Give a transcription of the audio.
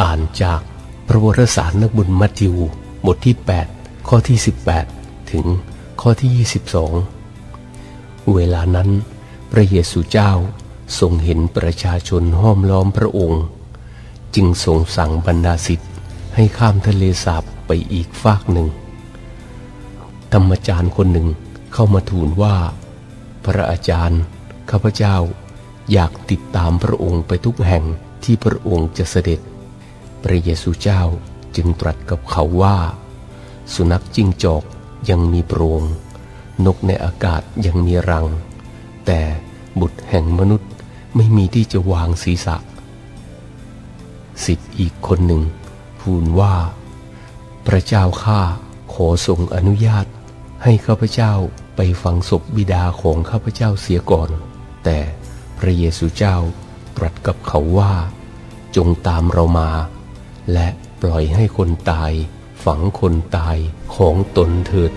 อ่านจากพระวรสารนักบุญมัทธิว บทที่ 8 ข้อที่ 18 ถึงข้อที่ 22 เวลานั้น พระเยซูเจ้าทรงเห็นประชาชนห้อมล้อมพระองค์ จึงทรงสั่งบรรดาสิทธิ์ให้ข้ามทะเลสาบไปอีกฟากหนึ่ง ธรรมจารย์คนหนึ่งเข้ามาทูลว่า พระอาจารย์ ข้าพเจ้าอยากติดตามพระองค์ไปทุกแห่งที่พระองค์จะเสด็จ พระเยซูเจ้าจึงตรัสกับเขาว่า สุนัขจิ้งจอกยังมีโปรง นกในอากาศยังมีรัง แต่บุตรแห่งมนุษย์ไม่มีที่จะวางศีรษะสิทธิ์อีกคนหนึ่งพูนว่า พระเจ้าข้าขอทรงอนุญาตให้ข้าพเจ้าไปฝังศพบิดาของข้าพเจ้าเสียก่อน แต่พระเยซูเจ้าตรัสกับเขาว่า จงตามเรามา และปล่อยให้คนตาย ฝังคนตายของตนเถิด